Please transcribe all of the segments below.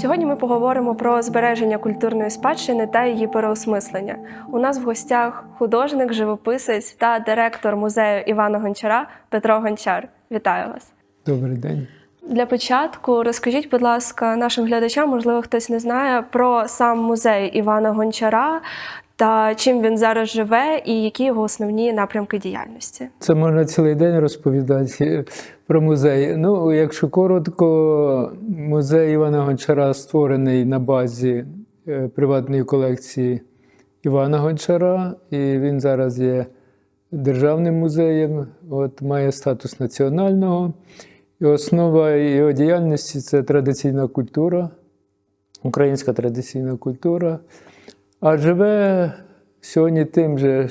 Сьогодні ми поговоримо про збереження культурної спадщини та її переосмислення. У нас в гостях художник, живописець та директор музею Івана Гончара Петро Гончар. Вітаю вас! Добрий день. Для початку розкажіть, будь ласка, нашим глядачам, можливо, хтось не знає про сам музей Івана Гончара та чим він зараз живе, і які його основні напрямки діяльності. Це можна цілий день розповідати про музей. Ну, якщо коротко, музей Івана Гончара створений на базі е, приватної колекції Івана Гончара, і він зараз є державним музеєм, от, має статус національного. І основа його діяльності це традиційна культура, українська традиційна культура. А живе сьогодні тим же,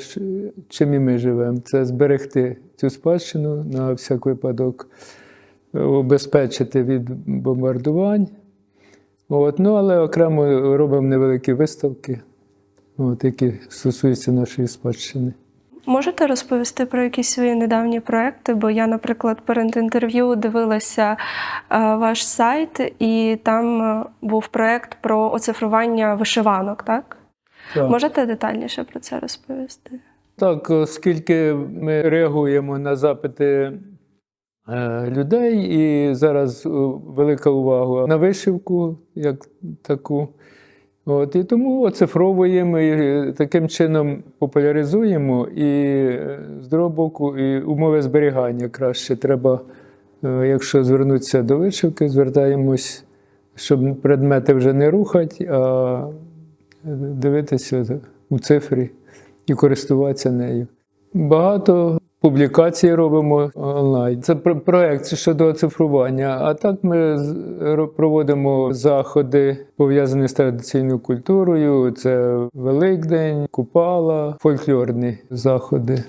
чим і ми живемо. Це зберегти цю спадщину на всяк випадок, обезпечити від бомбардувань. От, ну, але окремо робимо невеликі виставки, от, які стосуються нашої спадщини. Можете розповісти про якісь свої недавні проекти? Бо я, наприклад, перед інтерв'ю дивилася е, ваш сайт, і там е, був проект про оцифрування вишиванок, так? Так. Можете детальніше про це розповісти? Так, оскільки ми реагуємо на запити е, людей, і зараз е, велика увага на вишивку як таку. От, і тому оцифровуємо і е, таким чином популяризуємо і з другого боку, і умови зберігання краще треба, якщо звернутися до вишивки, звертаємось, щоб предмети вже не рухати, а дивитися у цифрі і користуватися нею. Багато публікацій робимо онлайн. Це про- проект щодо оцифрування. А так ми проводимо заходи, пов'язані з традиційною культурою. Це Великдень, Купала, фольклорні заходи,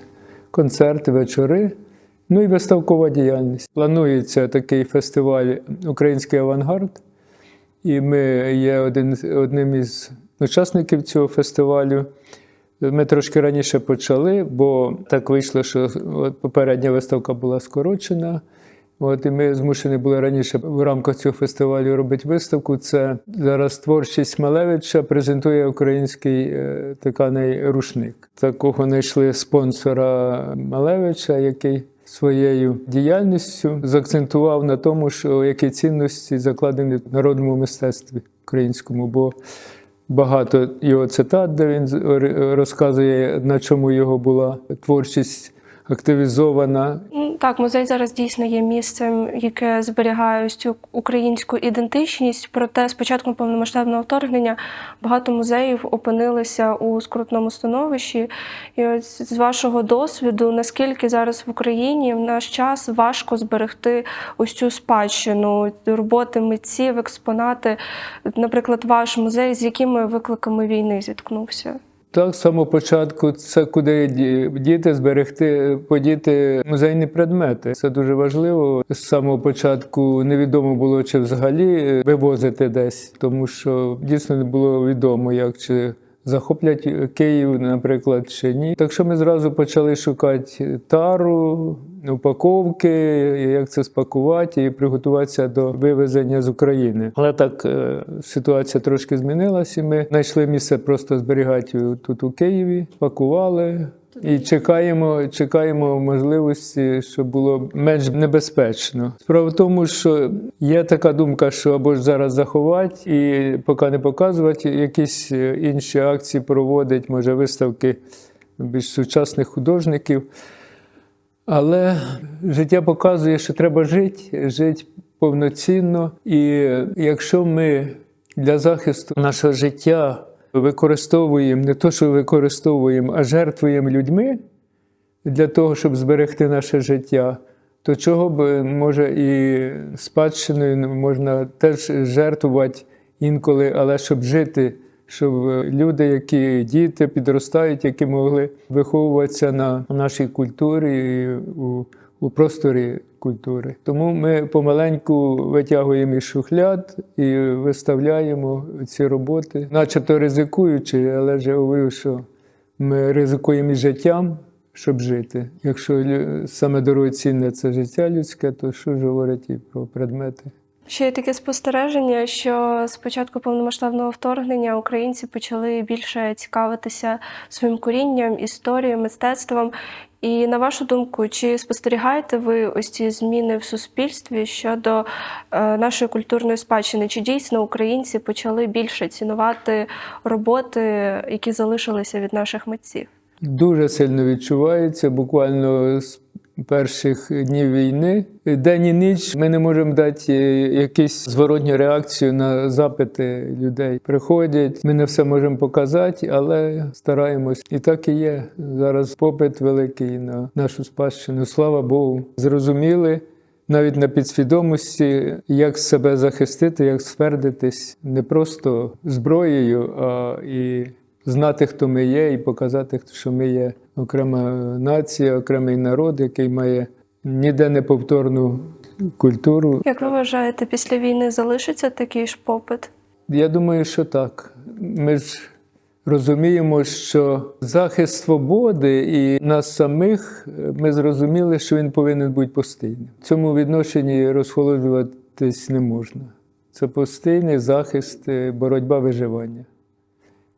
концерти, вечори. Ну і виставкова діяльність. Планується такий фестиваль Український авангард. І ми є один, одним із учасників цього фестивалю. Ми трошки раніше почали, бо так вийшло, що попередня виставка була скорочена. От, і ми змушені були раніше в рамках цього фестивалю робити виставку. Це зараз творчість Малевича презентує український е, тканий рушник. Такого знайшли спонсора Малевича, який своєю діяльністю заакцентував на тому, що які цінності закладені в народному мистецтві українському. Бо багато його цитат, де він розказує, на чому його була творчість активізована. Так, музей зараз дійсно є місцем, яке зберігає ось цю українську ідентичність. Проте з початком повномасштабного вторгнення багато музеїв опинилися у скрутному становищі. І ось з вашого досвіду, наскільки зараз в Україні в наш час важко зберегти ось цю спадщину, роботи митців, експонати, наприклад, ваш музей, з якими викликами війни зіткнувся? Так, з самого початку це куди ді- діти зберегти, подіти музейні предмети. Це дуже важливо. З самого початку невідомо було, чи взагалі вивозити десь, тому що дійсно не було відомо, як чи захоплять Київ, наприклад, чи ні. Так що ми зразу почали шукати тару, упаковки, як це спакувати і приготуватися до вивезення з України. Але так е, ситуація трошки змінилася. Ми знайшли місце просто зберігати тут у Києві, пакували. І чекаємо, чекаємо можливості, щоб було менш небезпечно. Справа в тому, що є така думка, що або ж зараз заховати і поки не показувати, якісь е, інші акції проводить, може виставки більш сучасних художників. Але життя показує, що треба жити, жити повноцінно. І якщо ми для захисту нашого життя використовуємо не то, що використовуємо, а жертвуємо людьми для того, щоб зберегти наше життя, то чого б може і спадщиною можна теж жертвувати інколи, але щоб жити, щоб люди, які діти підростають, які могли виховуватися на нашій культурі і у, у просторі культури. Тому ми помаленьку витягуємо із шухляд і виставляємо ці роботи, начебто ризикуючи, але ж я говорю, що ми ризикуємо і життям, щоб жити. Якщо саме дорогоцінне це життя людське, то що ж говорить і про предмети Ще є таке спостереження, що з початку повномасштабного вторгнення українці почали більше цікавитися своїм корінням, історією, мистецтвом. І на вашу думку, чи спостерігаєте ви ось ці зміни в суспільстві щодо е, нашої культурної спадщини? Чи дійсно українці почали більше цінувати роботи, які залишилися від наших митців? Дуже сильно відчувається, буквально з перших днів війни. День і ніч ми не можемо дати якусь зворотню реакцію на запити людей. Приходять, ми не все можемо показати, але стараємось. І так і є. Зараз попит великий на нашу спадщину. Слава Богу, зрозуміли. Навіть на підсвідомості, як себе захистити, як свердитись не просто зброєю, а і знати, хто ми є, і показати, що ми є окрема нація, окремий народ, який має ніде неповторну культуру. Як ви вважаєте, після війни залишиться такий ж попит? Я думаю, що так. Ми ж розуміємо, що захист свободи і нас самих ми зрозуміли, що він повинен бути постійним. В цьому відношенні розхолоджуватись не можна. Це постійний захист, е, боротьба виживання.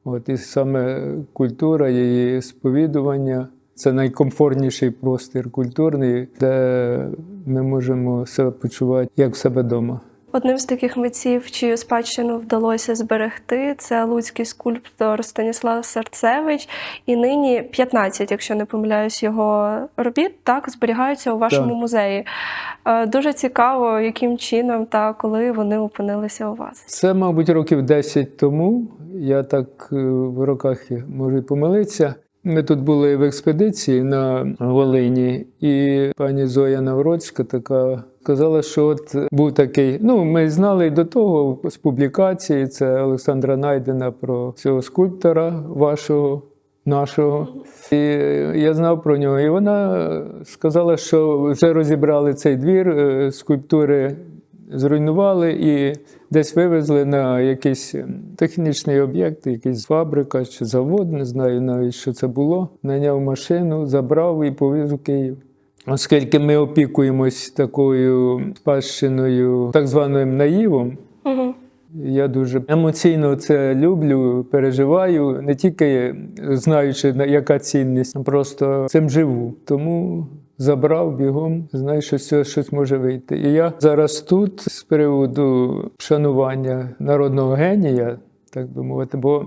От і саме культура, її сповідування це найкомфортніший простір культурний, де ми можемо себе почувати як в себе вдома. Одним з таких митців, чию спадщину вдалося зберегти, це луцький скульптор Станіслав Сарцевич. І нині 15, якщо не помиляюсь, його робіт так зберігаються у вашому Так. музеї. Е, Дуже цікаво, яким чином та коли вони опинилися у вас. Це, мабуть, років 10 тому. Я так е, в роках можу помилитися. Ми тут були в експедиції на Волині, і пані Зоя Навроцька така сказала, що от був такий. Ну, ми знали до того з публікації. Це Олександра Найдена про цього скульптора вашого. Нашого, і я знав про нього. І вона сказала, що вже розібрали цей двір, е, скульптури зруйнували і десь вивезли на якийсь ем, технічний об'єкт, якийсь фабрика чи завод, не знаю навіть, що це було. Наняв машину, забрав і повіз у Київ. Оскільки ми опікуємось такою спадщиною, так званим наївом, Угу. я дуже емоційно це люблю, переживаю, не тільки знаючи, на- яка цінність, а просто цим живу. Тому забрав бігом, знаю, що з щось може вийти. І я зараз тут з приводу шанування народного генія, так би мовити, бо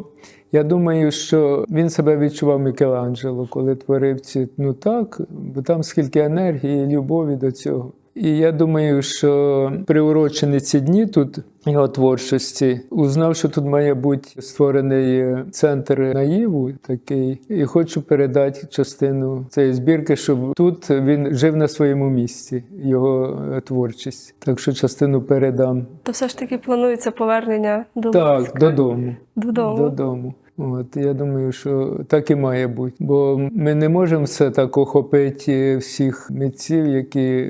я думаю, що він себе відчував Мікеланджело, коли творив ці. Ну так, бо там скільки енергії, любові до цього. І я думаю, що приурочені ці дні тут його творчості, узнав, що тут має бути створений центр наїву такий, і хочу передати частину цієї збірки, щоб тут він жив на своєму місці, його творчість. Так що частину передам То все ж таки планується повернення до так Луцька? додому. додому. Додому. От я думаю, що так і має бути. Бо ми не можемо все так охопити всіх митців, які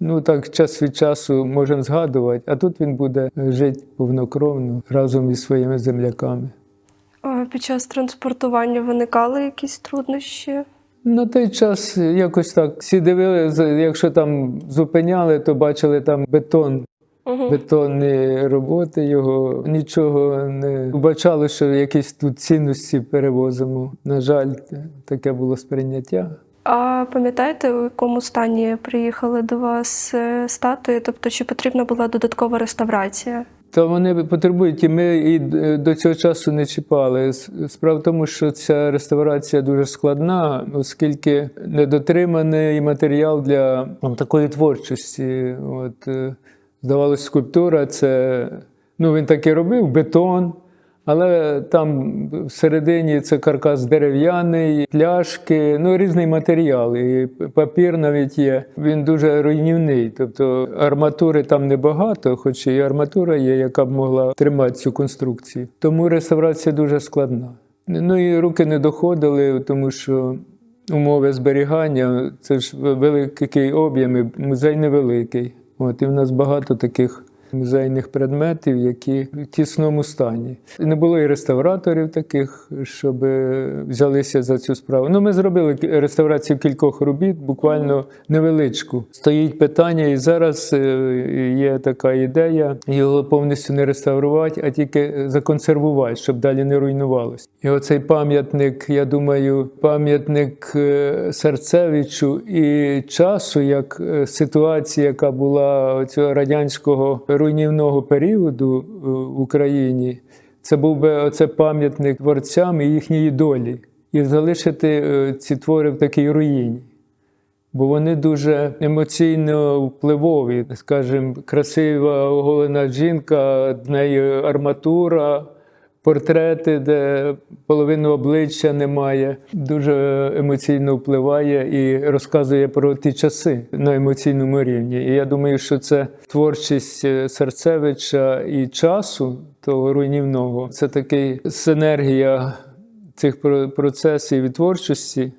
ну так час від часу можемо згадувати, а тут він буде жити повнокровно разом із своїми земляками. А Під час транспортування виникали якісь труднощі? На той час якось так всі дивилися, якщо там зупиняли, то бачили там бетон. Угу. Бетонні роботи його нічого не вбачали, що якісь тут цінності перевозимо. На жаль, таке було сприйняття. А пам'ятаєте, у якому стані приїхали до вас е, статуї? Тобто, чи потрібна була додаткова реставрація? Та вони потребують, і ми і е, до цього часу не чіпали. Справа в тому, що ця реставрація дуже складна, оскільки недотриманий матеріал для ну, такої творчості. От, е, здавалось, скульптура це ну він так і робив, бетон. Але там всередині це каркас дерев'яний, пляшки, ну різний матеріал. І папір навіть є. Він дуже руйнівний. Тобто арматури там небагато, хоч і арматура є, яка б могла тримати цю конструкцію. Тому реставрація дуже складна. Ну і руки не доходили, тому що умови зберігання це ж великий об'єм, музей невеликий. От і в нас багато таких музейних предметів, які в тісному стані. Не було і реставраторів таких, щоб взялися за цю справу. Ну, ми зробили реставрацію кількох робіт, буквально невеличку. Стоїть питання, і зараз е, є така ідея його повністю не реставрувати, а тільки законсервувати, щоб далі не руйнувалося. І оцей пам'ятник, я думаю, пам'ятник е, Серцевичу і часу, як е, ситуація, яка була цього радянського руйнівного періоду е, в Україні. Це був би оце пам'ятник творцям і їхньої долі, і залишити е, ці твори в такій руїні. Бо вони дуже емоційно впливові. Скажімо, красива оголена жінка, в неї арматура, портрети, де половину обличчя немає. Дуже емоційно впливає і розказує про ті часи на емоційному рівні. І я думаю, що це творчість е, Серцевича і часу того руйнівного. Це такий синергія цих процесів і творчості.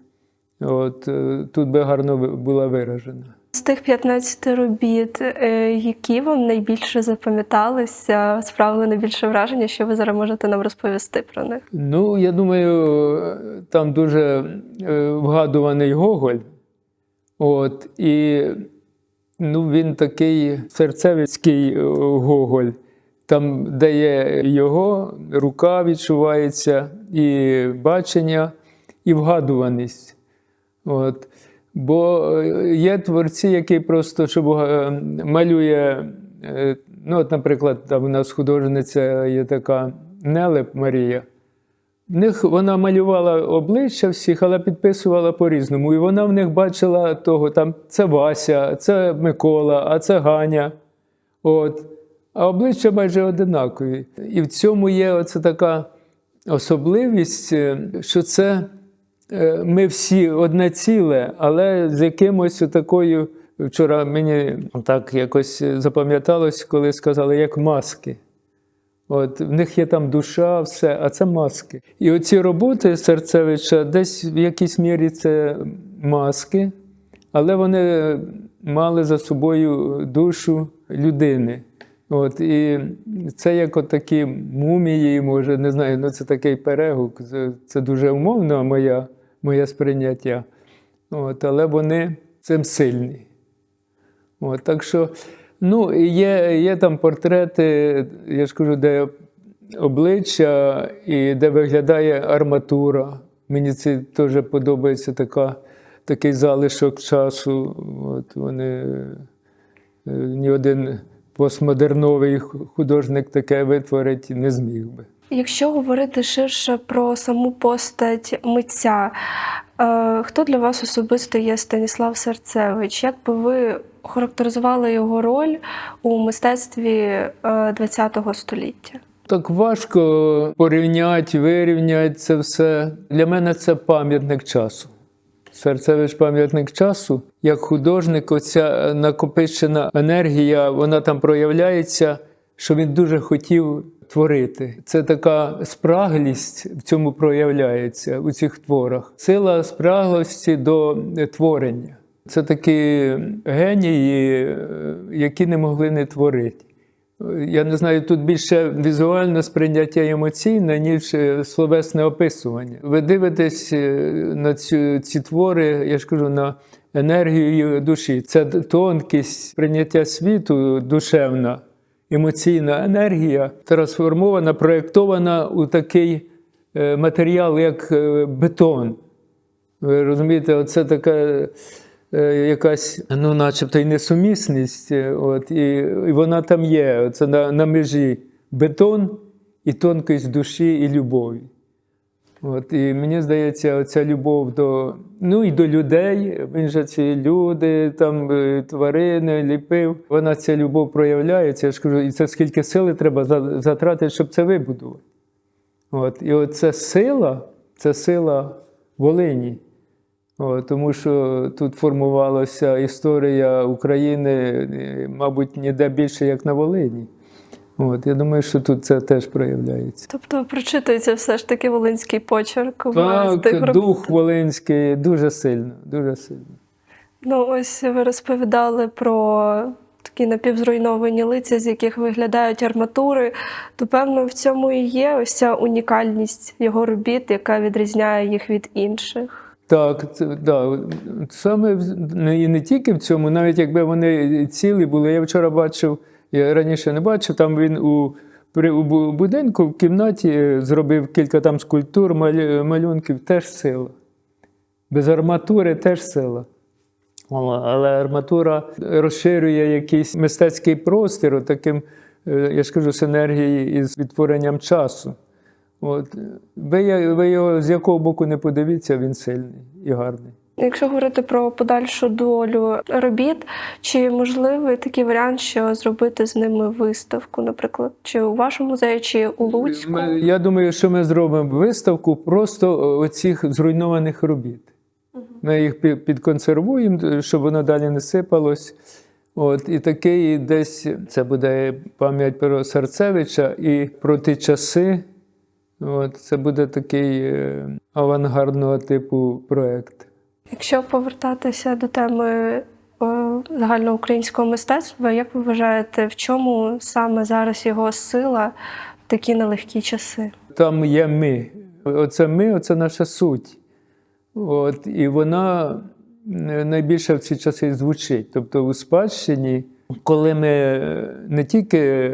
От е, тут би гарно була виражена. З тих 15 робіт, е, які вам найбільше запам'яталися, справили найбільше враження, що ви зараз можете нам розповісти про них? Ну, я думаю, там дуже е, вгадуваний Гоголь. От, і ну, він такий серцевицький е, Гоголь. Там, де є його рука відчувається, і бачення, і вгадуваність. От. Бо е, є творці, які просто щоб е, малює. е, Ну, от, наприклад, там у нас художниця є така Нелеп Марія. В них вона малювала обличчя всіх, але підписувала по-різному. І вона в них бачила того, там це Вася, це Микола, а це Ганя. От. А обличчя майже одинакові. І в цьому є оце така особливість, що це ми всі одне ціле, але з якимось такою. Вчора мені так якось запам'яталось, коли сказали, як маски. От, в них є там душа, все, а це маски. І оці роботи Серцевича десь в якійсь мірі це маски, але вони мали за собою душу людини. От, і це як от такі мумії, може, не знаю, ну це такий перегук. Це, це дуже умовно моя, моє сприйняття. От, але вони цим сильні. От, так що, ну, є, є там портрети, я ж кажу, де обличчя і де виглядає арматура. Мені це теж подобається така, такий залишок часу. От вони, е, ні один постмодерновий художник таке витворить не зміг би. Якщо говорити ширше про саму постать митця, е, хто для вас особисто є Станіслав Серцевич? Як би ви характеризували його роль у мистецтві е, ХХ століття? Так важко порівняти, вирівняти це все. Для мене це пам'ятник часу. Серцевич пам'ятник часу. Як художник, оця накопичена енергія, вона там проявляється, що він дуже хотів творити. Це така спраглість в цьому проявляється у цих творах. Сила спраглості до творення. Це такі генії, е, які не могли не творити. Я не знаю, тут більше візуальне сприйняття емоційне, ніж е, словесне описування. Ви дивитесь е, на цю, ці твори, я ж кажу, на енергію душі. Це тонкість сприйняття світу душевна, емоційна енергія, трансформована, проєктована у такий е, матеріал, як бетон. Ви розумієте, оце така якась, ну, начебто, і несумісність. е, От, і, і вона там є. Це на, на межі бетон і тонкість душі і любові. От, і мені здається, оця любов до, ну, і до людей. Він же ці люди, там, е, тварини ліпив. Вона ця любов проявляється. Я ж кажу, і це скільки сили треба затратити, щоб це вибудувати. От, і оця сила це сила Волині. Тому що тут формувалася історія України, е, мабуть, ніде більше, як на Волині. От, я думаю, що тут це теж проявляється. Тобто прочитується все ж таки волинський почерк Так, дух волинський дуже сильно, дуже сильно. Ну, ось ви розповідали про такі напівзруйновані лиця, з яких виглядають арматури, то певно в цьому і є ось ця унікальність його робіт, яка відрізняє їх від інших. Так, да, саме і не тільки в цьому, навіть якби вони цілі були. Я вчора бачив, я раніше не бачив, там він у, при, у будинку в кімнаті е, зробив кілька там скульптур, малю- малюнків, теж сила. Без арматури теж сила. Але- арматура розширює якийсь мистецький простір, таким, я ж кажу, синергії із відтворенням часу. От. Ви, ви його з якого боку не подивіться, він сильний і гарний. Якщо говорити про подальшу долю робіт, чи можливий такий варіант, що зробити з ними виставку, наприклад, чи у вашому музеї, чи у Луцьку? Ми- Я думаю, що ми зробимо виставку просто оцих зруйнованих робіт. Ми їх пі- підконсервуємо, щоб воно далі не сипалось. От, і такий десь це буде пам'ять про Серцевича і про ті часи. От, це буде такий е, авангардного типу проєкт. Якщо повертатися до теми загальноукраїнського мистецтва, як ви вважаєте, в чому саме зараз його сила в такі нелегкі часи? Там є ми. Оце ми, оце наша суть. От, і вона е, найбільше в ці часи звучить. Тобто у спадщині, коли ми е, не тільки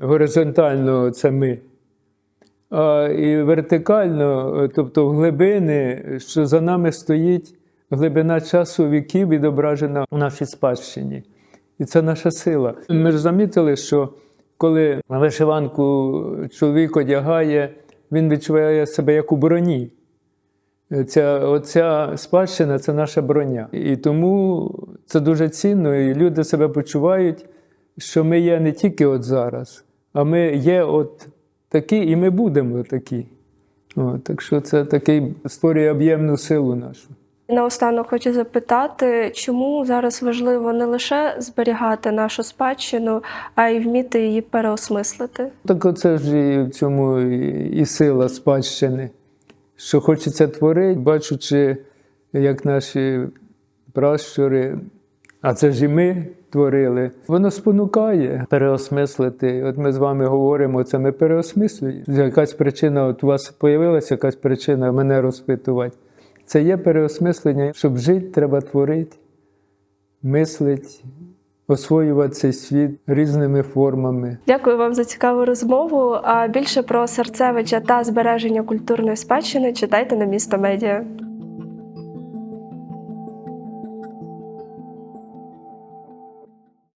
горизонтально це ми, а і вертикально, е, тобто в глибини, що за нами стоїть глибина часу віків, відображена в нашій спадщині. І це наша сила. Ми ж замітили, що коли вишиванку чоловік одягає, він відчуває себе як у броні. Ця, оця спадщина це наша броня. І тому це дуже цінно, і люди себе почувають, що ми є не тільки от зараз, а ми є от такі, і ми будемо такі. От, так що це такий створює об'ємну силу нашу. Наостанок хочу запитати, чому зараз важливо не лише зберігати нашу спадщину, а й вміти її переосмислити? Так оце ж і в цьому і сила спадщини, що хочеться творити, бачучи, як наші пращури, а це ж і ми творили, воно спонукає переосмислити. От ми з вами говоримо, це ми переосмислюємо. Якась причина, от у вас з'явилася якась причина мене розпитувати. Це є переосмислення. Щоб жити, треба творити, мислити, освоювати цей світ різними формами. Дякую вам за цікаву розмову. А більше про Серцевича та збереження культурної спадщини читайте на місто медіа.